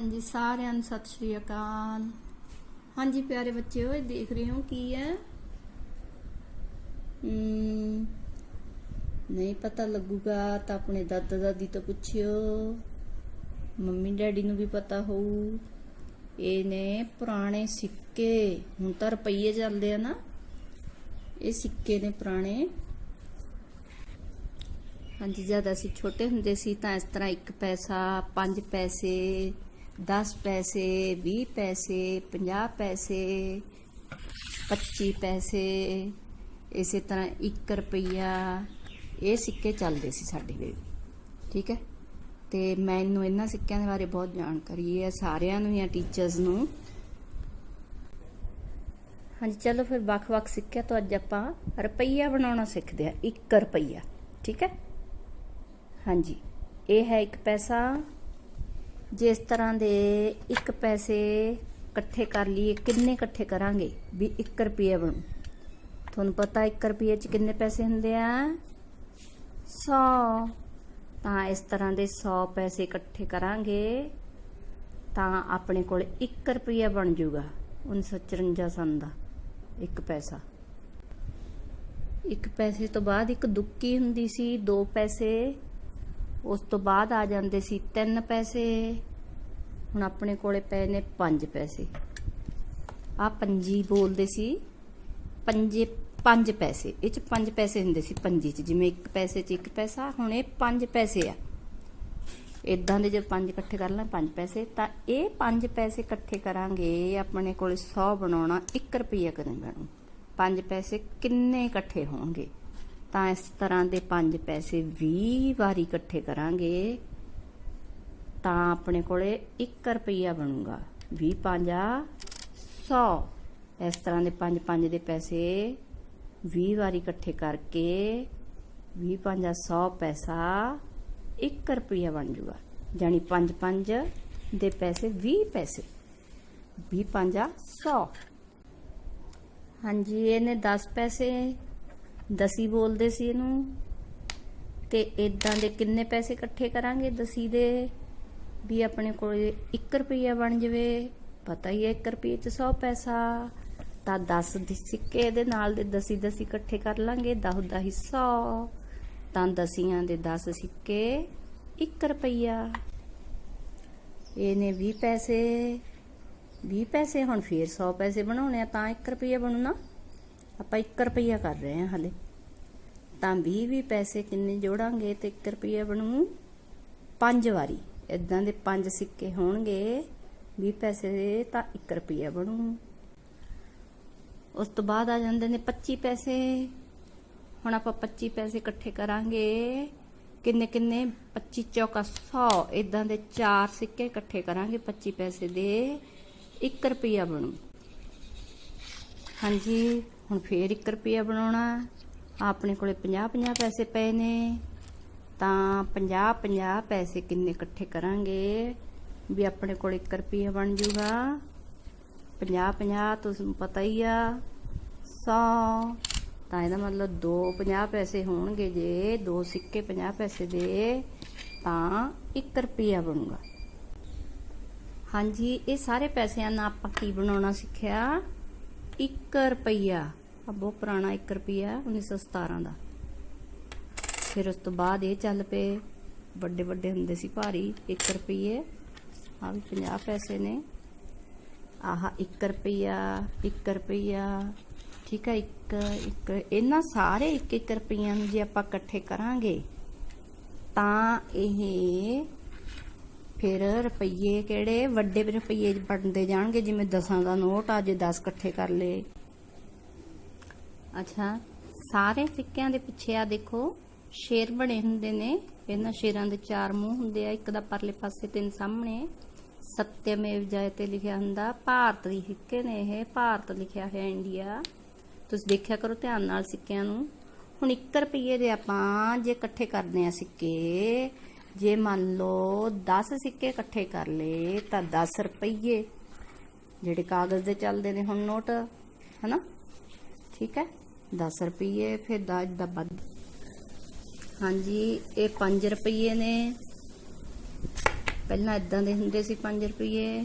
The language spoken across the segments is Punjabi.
ਹਾਂਜੀ, ਸਾਰਿਆਂ ਨੂੰ ਸਤਿ ਸ਼੍ਰੀ ਅਕਾਲ। ਹਾਂਜੀ, ਪਿਆਰੇ ਬੱਚਿਓ, ਇਹ ਦੇਖ ਰਹੇ ਹੋ ਕੀ ਹੈ? ਨਹੀਂ ਪਤਾ ਲੱਗੂਗਾ, ਤਾਂ ਆਪਣੇ ਦਾਦਾ ਦਾਦੀ ਤੋਂ ਪੁੱਛਿਓ। ਮੰਮੀ ਡੈਡੀ ਨੂੰ ਵੀ ਪਤਾ ਹੋਊ। ਇਹ ਨੇ ਪੁਰਾਣੇ ਸਿੱਕੇ, ਹੁਣ ਤਾਂ ਰੁਪਈਏ ਚੱਲਦੇ ਆ ਨਾ। ਇਹ ਸਿੱਕੇ ਨੇ ਪੁਰਾਣੇ। ਹਾਂਜੀ, ਜਦ ਅਸੀਂ ਛੋਟੇ ਹੁੰਦੇ ਸੀ ਤਾਂ ਇਸ ਤਰ੍ਹਾਂ 1 ਪੈਸਾ 5 ਪੈਸੇ 10 ਪੈਸੇ 20 ਪੈਸੇ 50 ਪੈਸੇ 25 ਪੈਸੇ, ਇਸੇ ਤਰ੍ਹਾਂ 1 ਰੁਪਈਆ। ਇਹ ਸਿੱਕੇ ਚੱਲਦੇ ਸੀ ਸਾਡੇ ਵੇਲੇ ਠੀਕ ਹੈ? ਤੇ ਮੈਨੂੰ ਇਹਨਾਂ ਸਿੱਕਿਆਂ ਦੇ ਬਾਰੇ ਬਹੁਤ ਜਾਣਕਾਰੀ ਹੈ, ਸਾਰਿਆਂ ਨੂੰ ਜਾਂ ਟੀਚਰਸ ਨੂੰ। ਹਾਂਜੀ, ਚਲੋ ਫਿਰ ਵੱਖ-ਵੱਖ ਸਿੱਕਿਆਂ ਤੋਂ ਅੱਜ ਆਪਾਂ ਰੁਪਈਆ ਬਣਾਉਣਾ ਸਿੱਖਦੇ ਆ 1 ਰੁਪਈਆ। ਠੀਕ ਹੈ? ਹਾਂਜੀ। ਇਹ ਹੈ ਇੱਕ ਪੈਸਾ ਜਿਸ ਤਰ੍ਹਾਂ ਦੇ ਇੱਕ ਪੈਸੇ ਇਕੱਠੇ ਕਰ ਲਈਏ, ਕਿੰਨੇ ਇਕੱਠੇ ਕਰਾਂਗੇ? ਵੀ 1 ਰੁਪਿਆ ਬਣੂ। ਤੁਹਾਨੂੰ ਪਤਾ 1 ਰੁਪਏ ਚ ਕਿੰਨੇ ਪੈਸੇ ਹੁੰਦੇ ਆ? 100 ਤਾਂ ਇਸ ਤਰ੍ਹਾਂ ਦੇ 100 ਪੈਸੇ ਇਕੱਠੇ ਕਰਾਂਗੇ, ਤਾਂ ਆਪਣੇ ਕੋਲ 1 ਰੁਪਿਆ ਬਣ ਜਾਊਗਾ 1954 ਸਨ ਦਾ, ਇੱਕ ਪੈਸਾ। ਇੱਕ ਪੈਸੇ ਤੋਂ ਬਾਅਦ ਇੱਕ ਦੁੱਕੀ ਹੁੰਦੀ ਸੀ 2 ਪੈਸੇ। ਉਸ ਤੋਂ ਬਾਅਦ ਆ ਜਾਂਦੇ ਸੀ 3 ਪੈਸੇ। ਹੁਣ ਆਪਣੇ ਕੋਲੇ ਪਏ ਨੇ 5 ਪੈਸੇ। ਆ ਪੰਜੀ ਬੋਲਦੇ ਸੀ ਪੰਜੇ 5 ਪੈਸੇ। ਇਹ ਚ 5 ਪੈਸੇ ਹੁੰਦੇ ਸੀ ਪੰਜੀ ਚ। ਜਿਵੇਂ ਇੱਕ ਪੈਸੇ ਚ ਇੱਕ ਪੈਸਾ, ਹੁਣ ਇਹ 5 ਪੈਸੇ ਆ। ਇਦਾਂ ਦੇ ਜੇ 5 ਇਕੱਠੇ ਕਰ ਲਾਂ 5 ਪੈਸੇ, ਤਾਂ ਇਹ 5 ਪੈਸੇ ਇਕੱਠੇ ਕਰਾਂਗੇ ਆਪਣੇ ਕੋਲੇ 100 ਬਣਾਉਣਾ 1 ਰੁਪਈਆ ਕਦੇ ਬਣੂ। 5 ਪੈਸੇ ਕਿੰਨੇ ਇਕੱਠੇ ਹੋਣਗੇ? ਤਾਂ ਇਸ ਤਰ੍ਹਾਂ ਦੇ 5 ਪੈਸੇ 20 ਵਾਰੀ ਇਕੱਠੇ ਕਰਾਂਗੇ, ਤਾਂ ਆਪਣੇ ਕੋਲੇ 1 ਰੁਪਈਆ ਬਣੂਗਾ 20 ਪੰਜਾ 100 ਇਸ ਤਰ੍ਹਾਂ ਦੇ 5 5 ਦੇ ਪੈਸੇ 20 ਵਾਰੀ ਇਕੱਠੇ ਕਰਕੇ 20 ਪੰਜਾ 100 ਪੈਸਾ 1 ਰੁਪਈਆ ਬਣ ਜੂਗਾ। ਜਾਨੀ 5 5 ਦੇ ਪੈਸੇ 20 ਪੈਸੇ 20 ਪੰਜਾ 100 ਹਾਂਜੀ, ਇਹਨੇ 10 ਪੈਸੇ ਦਸੀ ਬੋਲਦੇ ਸੀ ਇਹਨੂੰ। ਤੇ ਇਦਾਂ ਦੇ ਕਿੰਨੇ ਪੈਸੇ ਇਕੱਠੇ ਕਰਾਂਗੇ ਦਸੀ ਦੇ? ਵੀ ਆਪਣੇ ਕੋਲ 1 ਰੁਪਿਆ ਬਣ ਜਵੇ। ਪਤਾ ਹੀ ਹੈ 1 ਰੁਪਏ ਚ 100 ਪੈਸਾ। ਤਾਂ 10 ਦੇ ਸਿੱਕੇ ਇਹਦੇ ਨਾਲ ਦੇ ਦਸੀ ਦਸੀ ਇਕੱਠੇ ਕਰ ਲਾਂਗੇ 10 ਦਾ ਹੀ 100 ਤਾਂ ਦਸੀਆਂ ਦੇ 10 ਸਿੱਕੇ 1 ਰੁਪਿਆ ਇਹਨੇ 20 ਪੈਸੇ। 20 ਪੈਸੇ ਹੁਣ ਫੇਰ 100 ਪੈਸੇ ਬਣਾਉਣੇ ਆ, ਤਾਂ 1 ਰੁਪਿਆ ਬਣੂ ਨਾ। ਆਪਾਂ 1 ਰੁਪਿਆ ਕਰ ਰਹੇ ਹਾਂ ਹਲੇ। ਤਾਂ 20 20 ਪੈਸੇ ਕਿੰਨੇ ਜੋੜਾਂਗੇ ਤੇ 1 ਰੁਪਈਆ ਬਣੂ 5 ਵਾਰੀ। ਇਦਾਂ ਦੇ 5 ਸਿੱਕੇ ਹੋਣਗੇ 20 ਪੈਸੇ ਦੇ ਤਾਂ 1 ਰੁਪਈਆ ਬਣੂ। ਉਸ ਤੋਂ ਬਾਅਦ ਆ ਜਾਂਦੇ ਨੇ 25 ਪੈਸੇ। ਹੁਣ ਆਪਾਂ 25 ਪੈਸੇ ਇਕੱਠੇ ਕਰਾਂਗੇ। ਕਿੰਨੇ ਕਿੰਨੇ? 25 ਚੌਕਾ 100 ਇਦਾਂ ਦੇ ਚਾਰ ਸਿੱਕੇ ਇਕੱਠੇ ਕਰਾਂਗੇ 25 ਪੈਸੇ ਦੇ। 1 ਰੁਪਿਆ ਬਣੂ। ਹਾਂਜੀ, ਹੁਣ ਫੇਰ 1 ਰੁਪਿਆ ਬਣਾਉਣਾ। ਆਪਣੇ ਕੋਲੇ 50 50 ਪੈਸੇ ਪਏ ਨੇ। ਤਾਂ 50 50 ਪੈਸੇ ਕਿੰਨੇ ਇਕੱਠੇ ਕਰਾਂਗੇ? ਵੀ ਆਪਣੇ ਕੋਲ 1 ਰੁਪਿਆ ਬਣ ਜੂਗਾ। 50 50 ਤੁਹਾਨੂੰ ਪਤਾ ਹੀ ਆ। 100 ਤਾਂ ਇਹਦਾ ਮਤਲਬ 2 50 ਪੈਸੇ ਹੋਣਗੇ ਜੇ। ਦੋ ਸਿੱਕੇ 50 ਪੈਸੇ ਦੇ, ਤਾਂ 1 ਰੁਪਿਆ ਬਣੂਗਾ। ਹਾਂਜੀ, ਇਹ ਸਾਰੇ ਪੈਸਿਆਂ ਨਾਲ ਆਪਾਂ ਕੀ ਬਣਾਉਣਾ ਸਿੱਖਿਆ? 1 ਰੁਪਈਆ। ਆ ਬਹੁਤ ਪੁਰਾਣਾ 1 ਰੁਪਿਆ 1917 ਦਾ। ਫਿਰ ਉਸ ਤੋਂ ਬਾਅਦ ਇਹ ਚੱਲ ਪਏ। ਵੱਡੇ ਵੱਡੇ ਹੁੰਦੇ ਸੀ ਭਾਰੀ 1 ਰੁਪਈਏ। ਆ ਵੀ 50 ਪੈਸੇ ਨੇ। ਆਹ 1 ਰੁਪਈਆ 1 ਰੁਪਈਆ। ਠੀਕ ਹੈ 1 1 ਇਹਨਾਂ ਸਾਰੇ 1 1 ਰੁਪਈਆ ਨੂੰ ਜੇ ਆਪਾਂ ਇਕੱਠੇ ਕਰਾਂਗੇ, ਤਾਂ ਇਹ ਫਿਰ ਰੁਪਈਏ ਕਿਹੜੇ ਵੱਡੇ ਰੁਪਈਏ ਬਣਦੇ ਜਾਣਗੇ, ਜਿਵੇਂ 10 ਦਾ ਨੋਟ ਆ 10 ਇਕੱਠੇ ਕਰ ਲਏ। ਅੱਛਾ, ਸਾਰੇ ਸਿੱਕਿਆਂ ਦੇ ਪਿੱਛੇ ਆ ਦੇਖੋ, ਸ਼ੇਰ ਬਣੇ ਹੁੰਦੇ ਨੇ। ਇਹਨਾਂ ਸ਼ੇਰਾਂ ਦੇ ਚਾਰ ਮੂੰਹ ਹੁੰਦੇ ਆ, ਇੱਕ ਦਾ ਪਰਲੇ ਪਾਸੇ ਤਿੰਨ ਸਾਹਮਣੇ। ਸਤਿਅਮੇਵ ਜਯਤੇ ਲਿਖਿਆ ਹੁੰਦਾ, ਭਾਰਤ ਦੀ ਸਿੱਕੇ ਨੇ ਇਹ, ਭਾਰਤ ਲਿਖਿਆ ਹੋਇਆ ਇੰਡੀਆ। ਤੁਸੀਂ ਦੇਖਿਆ ਕਰੋ ਧਿਆਨ ਨਾਲ ਸਿੱਕਿਆਂ ਨੂੰ। ਹੁਣ 1 ਰੁਪਏ ਦੇ ਆਪਾਂ ਜੇ ਇਕੱਠੇ ਕਰਦੇ ਆ ਸਿੱਕੇ ਜੇ ਮੰਨ ਲਓ 10 ਸਿੱਕੇ ਇਕੱਠੇ ਕਰ ਲਏ, ਤਾਂ 10 ਰੁਪਏ ਜਿਹੜੇ ਕਾਗਜ਼ ਦੇ ਚੱਲਦੇ ਨੇ ਹੁਣ ਨੋਟ, ਹਨਾ? ਠੀਕ ਹੈ? 10 ਰੁਪਏ ਫਿਰ 10 ਦਾ ਵੱਧ। ਹਾਂਜੀ, ਇਹ 5 ਰੁਪਏ ਨੇ। ਪਹਿਲਾਂ ਇਦਾਂ ਦੇ ਹੁੰਦੇ ਸੀ 5 ਰੁਪਏ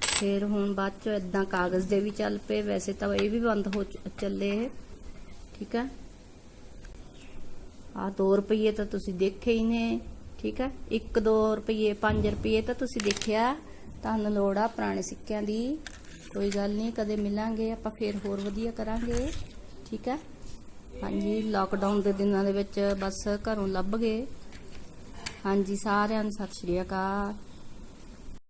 ਫਿਰ ਹੁਣ ਬਾਅਦ ਚੋਂ ਇਦਾਂ ਕਾਗਜ਼ ਦੇ ਵੀ ਚੱਲ ਪਏ। ਵੈਸੇ ਤਾਂ ਇਹ ਵੀ ਬੰਦ ਹੋ ਚੱਲੇ। ਠੀਕ ਹੈ? ਆ 2 ਰੁਪਏ ਤਾਂ ਤੁਸੀਂ ਦੇਖੇ ਹੀ ਨੇ, ਠੀਕ ਹੈ? 1 2 ਰੁਪਏ 5 ਰੁਪਏ ਤਾਂ ਤੁਸੀਂ ਦੇਖਿਆ? ਤੁਹਾਨੂੰ ਲੋੜ ਆ ਪੁਰਾਣੇ ਸਿੱਕਿਆਂ ਦੀ। ਕੋਈ ਗੱਲ ਨਹੀਂ, ਕਦੇ ਮਿਲਾਂਗੇ, ਆਪਾਂ ਫੇਰ ਹੋਰ ਵਧੀਆ ਕਰਾਂਗੇ, ਠੀਕ ਹੈ? ਹਾਂਜੀ ਲਾਕਡਾਊਨ ਦੇ ਦਿਨਾਂ ਦੇ ਵਿੱਚ ਬਸ ਘਰੋਂ ਲੱਭ ਗਏ। ਹਾਂਜੀ, ਸਾਰਿਆਂ ਨੂੰ ਸਤਿ ਸ਼੍ਰੀ ਅਕਾਲ।